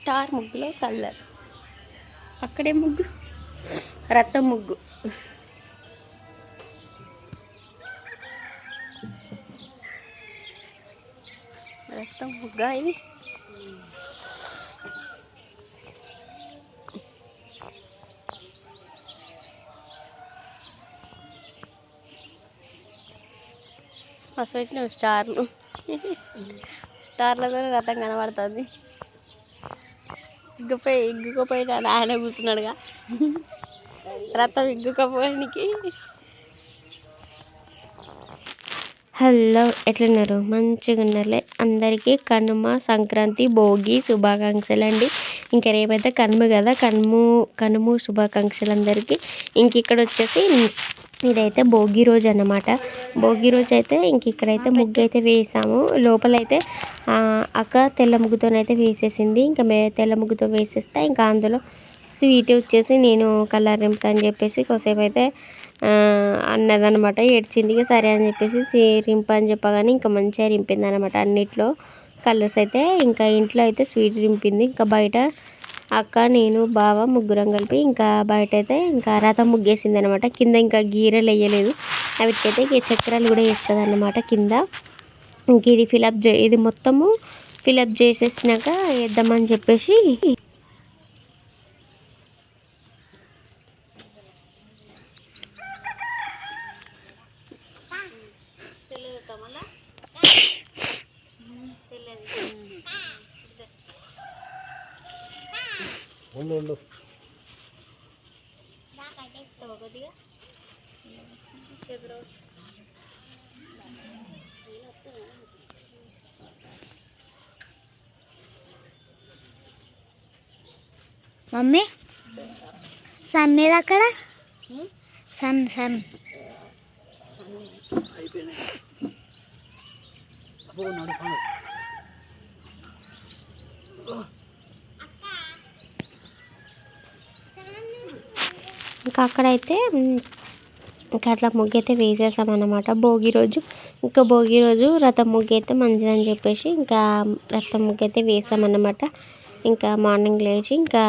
Star ముగ్గులో colour. అక్కడే ముగ్గు. రథం ముగ్గు. రథం ముగ్గా ఇది? ఫస్ట్ వచ్చిన స్టార్లు. కూడా రథం కనబడుతుంది. ఇగ్గుపోయి ఇగ్గుకపోయినా ఆయన కూర్చున్నాడుగా. రథం ఇగ్గుకపోయానికి హలో ఎట్లున్నారు? మంచిగా ఉన్నారులే. అందరికీ కనుమ సంక్రాంతి భోగి శుభాకాంక్షలు అండి. ఇంకా రేపైతే కనుమ కదా కనుము కనుము శుభాకాంక్షలు అందరికీ. ఇంక ఇక్కడ వచ్చేసి ఇదైతే భోగి రోజు అన్నమాట. భోగి రోజు అయితే ఇంక ఇక్కడైతే ముగ్గు అయితే వేసాము. లోపలైతే అక్క తెల్ల ముగ్గుతోనైతే వేసేసింది. ఇంకా మే తెల్ల ముగ్గుతో వేసేస్తే ఇంకా అందులో స్వీట్ వచ్చేసి నేను కలర్ నింపుతా అని చెప్పేసి కొసేపు అయితే అన్నదనమాట ఏడ్చింది సరే అని చెప్పేసి రింప రింపు అని చెప్పగానే ఇంకా మంచిగా రింపింది అనమాట అన్నిట్లో కలర్స్ అయితే ఇంకా ఇంట్లో అయితే స్వీట్ రింపింది. ఇంకా బయట అక్క నేను బావ ముగ్గురం కలిపి ఇంకా బయట అయితే ఇంకా రథం ముగ్గేసింది అనమాట కింద ఇంకా గీరలు వేయలేదు. వీటికైతే ఇక చక్రాలు కూడా వేస్తుంది అనమాట కింద. ఇంక ఇది ఫిలప్ చే ఇది మొత్తము ఫిలప్ చేసేసినాక వేద్దామని చెప్పేసి ఉండు ఉండు. మమ్మీ? సన్ ఏది అక్కడ? Sun sun. అబ్బో ఇంకా అక్కడైతే ఇంకా అట్లా ముగ్గు అయితే వేసేసామన్నమాట భోగి రోజు ఇంకా భోగి రోజు రథం ముగ్గు అయితే మంచిదని చెప్పేసి ఇంకా రథం ముగ్గు అయితే వేసామన్నమాట ఇంకా మార్నింగ్ లేచి ఇంకా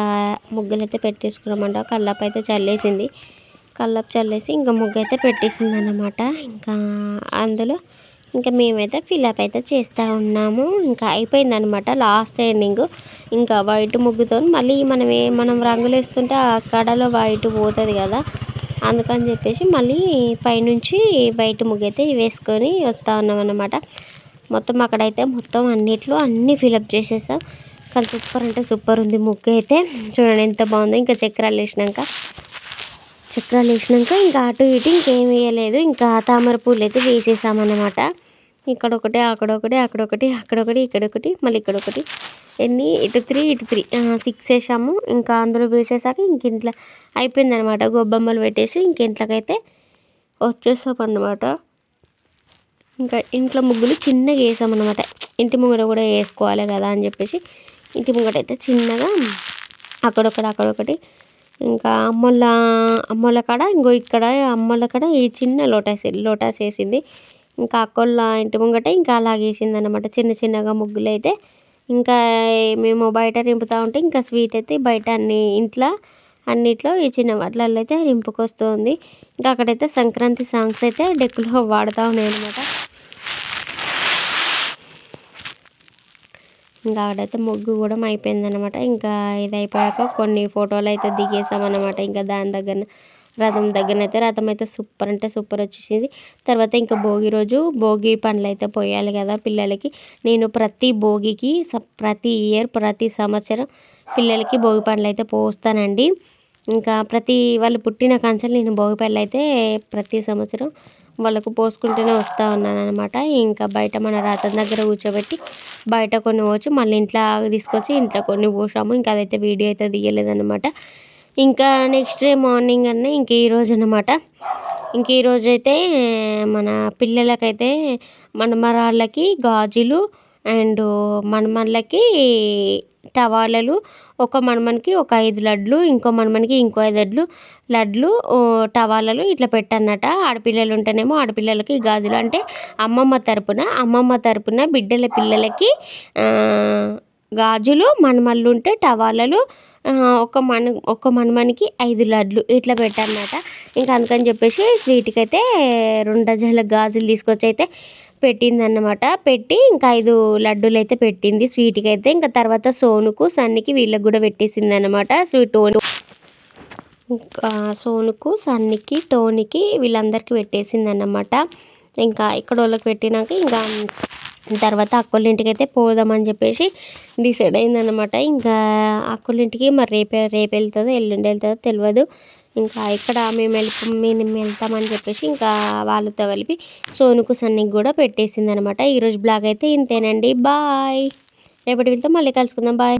ముగ్గులు అయితే పెట్టేసుకున్నామంట. కల్లాపు అయితే చల్లేసింది. కల్లాపు చల్లేసి ఇంకా ముగ్గు అయితే పెట్టేసింది అన్నమాట ఇంకా అందులో ఇంకా మేమైతే ఫిలప్ అయితే చేస్తూ ఉన్నాము. ఇంకా అయిపోయిందనమాట లాస్ట్ ఎండింగ్ ఇంకా వైట్ ముగ్గుతో మళ్ళీ మనం ఏ మనం రంగులు వేస్తుంటే ఆ కడలో వైట్ పోతుంది కదా. అందుకని చెప్పేసి మళ్ళీ పైనుంచి వైట్ ముగ్గు అయితే వేసుకొని వస్తూ ఉన్నాం అనమాట మొత్తం అక్కడైతే మొత్తం అన్నిట్లో అన్నీ ఫిలప్ చేసేసాం. కానీ సూపర్ అంటే సూపర్ ఉంది ముగ్గు అయితే. చూడండి ఎంత బాగుందో. ఇంకా చక్రాలు వేసినాక. చక్రాలు వేసినాక ఇంకా అటు ఇటు ఇంకేం వేయలేదు. ఇంకా తామర పూలు అయితే వేసేసామన్నమాట. ఇక్కడ ఒకటి అక్కడ ఒకటి అక్కడ ఒకటి అక్కడ ఒకటి ఇక్కడ ఒకటి మళ్ళీ ఇక్కడ ఒకటి ఎన్ని? ఇటు త్రీ ఇటు త్రీ. సిక్స్ వేసాము. ఇంకా అందులో వేసేసాక ఇంక ఇంట్లో అయిపోయింది అనమాట గొబ్బమ్మలు పెట్టేసి ఇంక ఇంట్లోకైతే వచ్చేసాం ఇంకా ఇంట్లో ముగ్గులు చిన్నగా వేసామన్నమాట. ఇంటి ముంగట కూడా వేసుకోవాలి కదా అని చెప్పేసి ఇంటి ముంగట అయితే చిన్నగా అక్కడొకటి అక్కడొకటి. ఇంకా అమ్మల అమ్మల కాడ ఇంకో ఇక్కడ అమ్మల కాడ ఈ చిన్న లోటాస్ లోటాస్ వేసింది. ఇంకా అక్కోళ్ళ ఇంటి ముంగట ఇంకా అలాగే వేసింది అనమాట చిన్న చిన్నగా ముగ్గులు అయితే ఇంకా మేము బయట రింపుతూ ఉంటే ఇంకా స్వీట్ అయితే బయట అన్ని ఇంట్లో అన్నిట్లో ఈ చిన్న వాటిలలో అయితే రింపుకొస్తుంది. ఇంకా అక్కడైతే సంక్రాంతి సాంగ్స్ అయితే డెక్కులో వాడుతూ ఉన్నాయి అనమాట ఇంకా ఆడైతే ముగ్గు కూడా అయిపోయింది అనమాట ఇంకా ఇది అయిపోయాక కొన్ని ఫోటోలు అయితే దిగేసామన్నమాట. ఇంకా దాని దగ్గర రథం దగ్గర అయితే రథం అయితే సూపర్ అంటే సూపర్ వచ్చేసింది. తర్వాత ఇంకా భోగి రోజు భోగి పండ్లు అయితే పోయాలి కదా పిల్లలకి. నేను ప్రతి భోగికి ప్రతి ఇయర్ ప్రతి సంవత్సరం పిల్లలకి భోగి పండ్లు అయితే పోస్తానండి. ఇంకా ప్రతి వాళ్ళు పుట్టిన కంచెలు నేను భోగి పండ్లు అయితే ప్రతి సంవత్సరం వాళ్ళకు పోసుకుంటూనే వస్తూ ఉన్నాను అనమాట ఇంకా బయట మన రథం దగ్గర కూర్చోబెట్టి బయట కొన్ని పోవచ్చు మళ్ళీ ఇంట్లో తీసుకొచ్చి ఇంట్లో కొన్ని పోసాము. ఇంకా అదైతే వీడియో అయితే తీయలేదన్నమాట. ఇంకా నెక్స్ట్ డే మార్నింగ్ అన్న ఇంక ఈ రోజు అనమాట ఇంక ఈరోజు అయితే మన పిల్లలకైతే మనమరాళ్ళకి గాజులు అండ్ మనమళ్ళకి టవాలలు ఒక మనమనికి ఒక ఐదు లడ్లు ఇంకో మనమనికి ఇంకో ఐదు లడ్లు లడ్లు టవాలలు ఇట్లా పెట్టన్నట. ఆడపిల్లలు ఉంటేనేమో ఆడపిల్లలకి గాజులు. అంటే అమ్మమ్మ తరపున అమ్మమ్మ తరపున బిడ్డల పిల్లలకి గాజులు మనుమళ్ళు ఉంటే టవాలలు ఒక మన ఒక మనుమనికి ఐదు లడ్లు ఇట్లా పెట్టన్నమాట. ఇంకా అందుకని చెప్పేసి స్వీట్కి అయితే రెండు డజన్ల గాజులు తీసుకొచ్చి అయితే పెట్టిందన్నమాట. పెట్టి ఇంకా ఐదు లడ్డూలు అయితే పెట్టింది స్వీట్కి అయితే ఇంకా తర్వాత సోనుకు సన్నికి వీళ్ళకి కూడా పెట్టేసింది అనమాట స్వీట్ ఇంకా సోనుకు సన్నికి టోనికి వీళ్ళందరికీ పెట్టేసింది అన్నమాట ఇంకా ఇక్కడ వాళ్ళకి పెట్టినాక ఇంకా తర్వాత అక్కోళ్ళ ఇంటికి అయితే పోదామని చెప్పేసి డిసైడ్ అయిందనమాట ఇంకా అక్కోళ్ళ ఇంటికి మరి రేపే రేపు వెళ్తుందో ఎల్లుండి వెళ్తుందో తెలియదు ఇంకా ఇక్కడ మేము వెళ్ళి మేము వెళ్తామని చెప్పేసి ఇంకా వాళ్ళతో కలిపి సోనుకు సన్నికి కూడా పెట్టేసింది అనమాట ఈరోజు బ్లాగ్ అయితే ఇంతేనండి. బాయ్. రేపటి వెళ్తే మళ్ళీ కలుసుకుందాం. బాయ్.